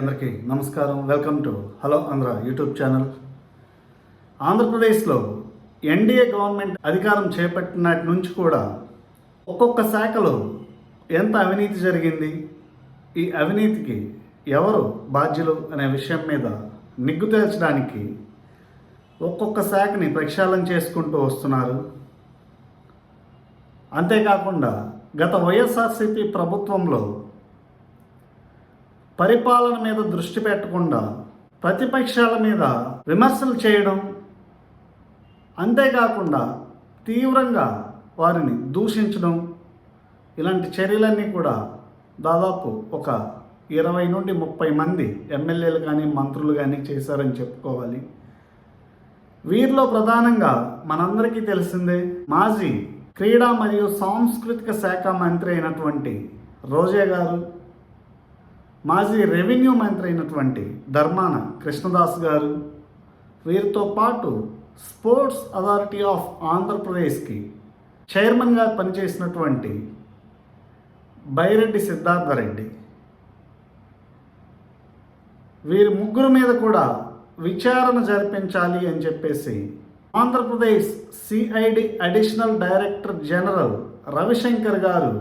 అందరికీ నమస్కారం. Welcome to hello Andhra YouTube channel ఆంధ్రప్రదేశ్లో ఎన్డీఏ గవర్నమెంట్ అధికారం చేపట్టినటి నుంచి కూడా ఒక్కొక్క శాఖలో ఎంత అవినీతి జరిగింది? ఈ అవినీతికి ఎవరు బాధ్యులు అనే విషయం మీద నిగ్గు తేల్చడానికి ఒక్కొక్క శాఖని ప్రక్షాళన చేసుకుంటూ వస్తున్నారు. అంతేకాకుండా గత వైఎస్ఆర్సీపీ ప్రభుత్వంలో పరిపాలన మీద దృష్టి పెట్టకుండా ప్రతిపక్షాల మీద విమర్శలు చేయడం అంతేకాకుండా తీవ్రంగా వారిని దూషించడం ఇలాంటి చర్యలన్నీ కూడా దాదాపు ఒక ఇరవై నుండి ముప్పై మంది ఎమ్మెల్యేలు కానీ మంత్రులు కానీ చేశారని చెప్పుకోవాలి. వీరిలో ప్రధానంగా మనందరికీ తెలిసిందే మాజీ క్రీడా మరియు సాంస్కృతిక శాఖ మంత్రి అయినటువంటి రోజే గారు మాజీ రెవెన్యూ మంత్రి అయినటువంటి ధర్మాన కృష్ణదాస్ గారు వీరితో పాటు స్పోర్ట్స్ అథారిటీ ఆఫ్ ఆంధ్రప్రదేశ్కి చైర్మన్గా పనిచేసినటువంటి బైరెడ్డి సిద్ధార్థరెడ్డి వీరి ముగ్గురు మీద కూడా విచారణ జరిపించాలి అని చెప్పేసి Andhra Pradesh CID additional director general Ravi Shankar garu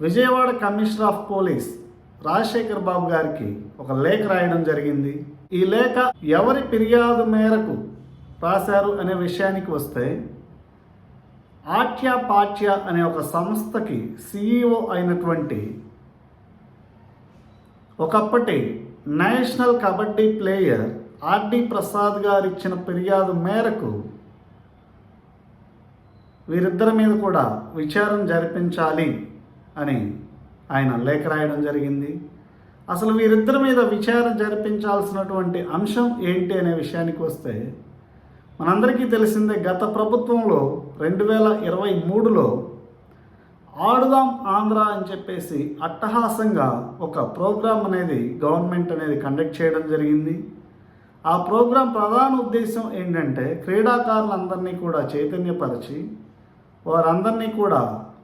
Vijayawada commissioner of police Rajasekhar Babu గారికి ఒక లేఖ రాయడం జరిగింది. ఈ లేఖ ఎవరి ఫిర్యాదు మేరకు రాశారు అనే విషయానికి వస్తే ఆట్య పాట్య అనే ఒక సంస్థకి సిఇఓ అయినటువంటి ఒకప్పటి national kabaddi player R D Prasad garu ఇచ్చిన ఫిర్యాదు మేరకు వీరిద్దరి మీద కూడా విచారణ జరిపించాలి అని ఆయన లేఖ రాయడం జరిగింది. అసలు వీరిద్దరి మీద విచారణ జరిపించాల్సినటువంటి అంశం ఏంటి అనే విషయానికి వస్తే మనందరికీ తెలిసిందే గత ప్రభుత్వంలో రెండు వేల ఇరవై మూడులో ఆడుదాం ఆంధ్ర అని చెప్పేసి అట్టహాసంగా ఒక ప్రోగ్రాం అనేది గవర్నమెంట్ అనేది కండక్ట్ చేయడం జరిగింది. ఆ ప్రోగ్రాం ప్రధాన ఉద్దేశం ఏంటంటే క్రీడాకారులందరినీ కూడా చైతన్యపరిచి వారందరినీ కూడా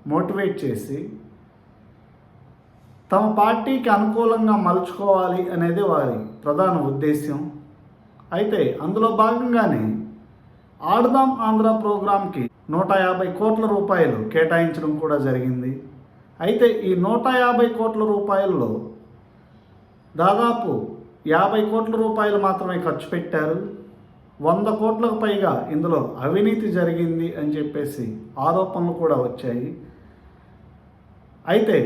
మోటివేట్ చేసి తమ పార్టీకి అనుకూలంగా మలుచుకోవాలి అనేది వారి ప్రధాన ఉద్దేశ్యం. అయితే అందులో భాగంగానే ఆడదాం ఆంధ్ర ప్రోగ్రాంకి నూట యాభై కోట్ల రూపాయలు కేటాయించడం కూడా జరిగింది. అయితే ఈ నూట యాభై కోట్ల రూపాయల్లో దాదాపు యాభై కోట్ల రూపాయలు మాత్రమే ఖర్చు పెట్టారు. వంద కోట్లకు పైగా ఇందులో అవినీతి జరిగింది అని చెప్పేసి ఆరోపణలు కూడా వచ్చాయి. అయితే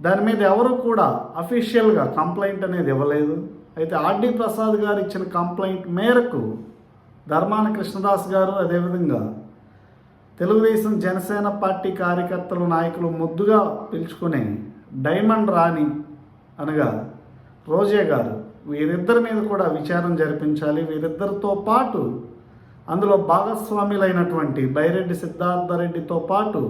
దాని మీద ఎవరు కూడా అఫీషియల్గా కంప్లైంట్ అనేది ఇవ్వలేదు. అయితే ఆర్డి ప్రసాద్ గారు ఇచ్చిన కంప్లైంట్ మేరకు ధర్మాన కృష్ణదాస్ గారు అదేవిధంగా తెలుగుదేశం జనసేన పార్టీ కార్యకర్తలు నాయకులు ముద్దుగా పిలుచుకునే డైమండ్ రాణి అనగా రోజే గారు వీరిద్దరి మీద కూడా విచారం జరిపించాలి. వీరిద్దరితో పాటు అందులో భాగస్వాములైనటువంటి బైరెడ్డి సిద్ధార్థరెడ్డితో పాటు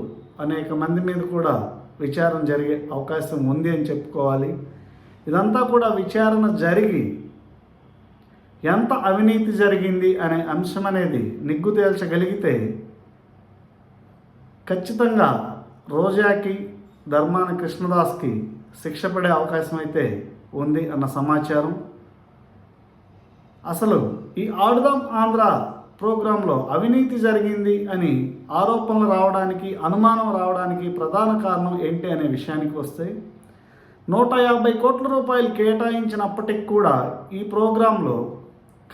అనేక మంది మీద కూడా విచారణ జరిగే అవకాశం ఉంది అని చెప్పుకోవాలి. ఇదంతా కూడా విచారణ జరిగి ఎంత అవినీతి జరిగింది అనే అంశం అనేది నిగ్గు తేల్చగలిగితే ఖచ్చితంగా రోజాకి ధర్మాన కృష్ణదాస్కి శిక్ష పడే అవకాశం అయితే ఉంది అన్న సమాచారం. అసలు ఈ ఆడుదాం ఆంధ్ర ప్రోగ్రాంలో అవినీతి జరిగింది అని ఆరోపణలు రావడానికి అనుమానం రావడానికి ప్రధాన కారణం ఏంటి అనే విషయానికి వస్తే నూట యాభై కోట్ల రూపాయలు కేటాయించినప్పటికి కూడా ఈ ప్రోగ్రాంలో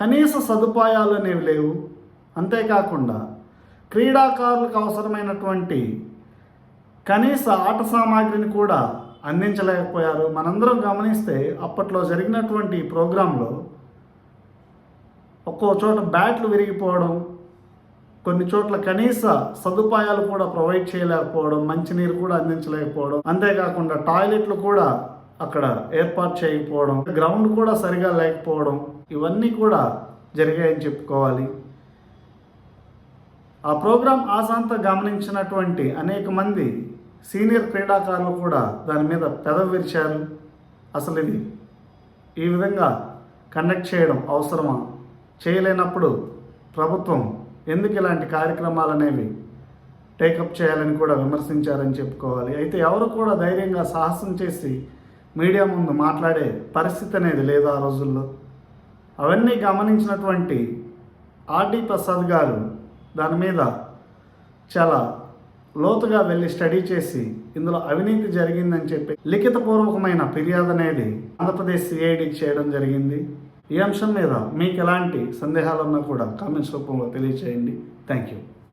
కనీస సదుపాయాలు అనేవి లేవు. అంతేకాకుండా క్రీడాకారులకు అవసరమైనటువంటి కనీస ఆట సామాగ్రిని కూడా అందించలేకపోయారు. మనందరం గమనిస్తే అప్పట్లో జరిగినటువంటి ప్రోగ్రాంలో ఒక్కో చోట బ్యాట్లు విరిగిపోవడం కొన్ని చోట్ల కనీస సదుపాయాలు కూడా ప్రొవైడ్ చేయలేకపోవడం మంచినీరు కూడా అందించలేకపోవడం. అంతేకాకుండా టాయిలెట్లు కూడా అక్కడ ఏర్పాటు చేయకపోవడం గ్రౌండ్ కూడా సరిగా లేకపోవడం ఇవన్నీ కూడా జరిగాయని చెప్పుకోవాలి. ఆ ప్రోగ్రాం ఆశాంత గమనించినటువంటి అనేక మంది సీనియర్ క్రీడాకారులు కూడా దాని మీద పెదవి విరిచారు. అసలు ఇది ఈ విధంగా కండక్ట్ చేయడం అవసరమా? చేయలేనప్పుడు ప్రభుత్వం ఎందుకు ఇలాంటి కార్యక్రమాలు అనేవి టేకప్ చేయాలని కూడా విమర్శించారని చెప్పుకోవాలి. అయితే ఎవరు కూడా ధైర్యంగా సాహసం చేసి మీడియా ముందు మాట్లాడే పరిస్థితి అనేది లేదు ఆ రోజుల్లో. అవన్నీ గమనించినటువంటి ఆర్డి ప్రసాద్ గారు దాని మీద చాలా లోతుగా వెళ్ళి స్టడీ చేసి ఇందులో అవినీతి జరిగిందని చెప్పి లిఖితపూర్వకమైన ఫిర్యాదు అనేది ఆంధ్రప్రదేశ్ సిఐడికి చేయడం జరిగింది. ఈ అంశం మీద మీకు ఎలాంటి సందేహాలు ఉన్నా కూడా కామెంట్స్ రూపంలో తెలియచేయండి. Thank you.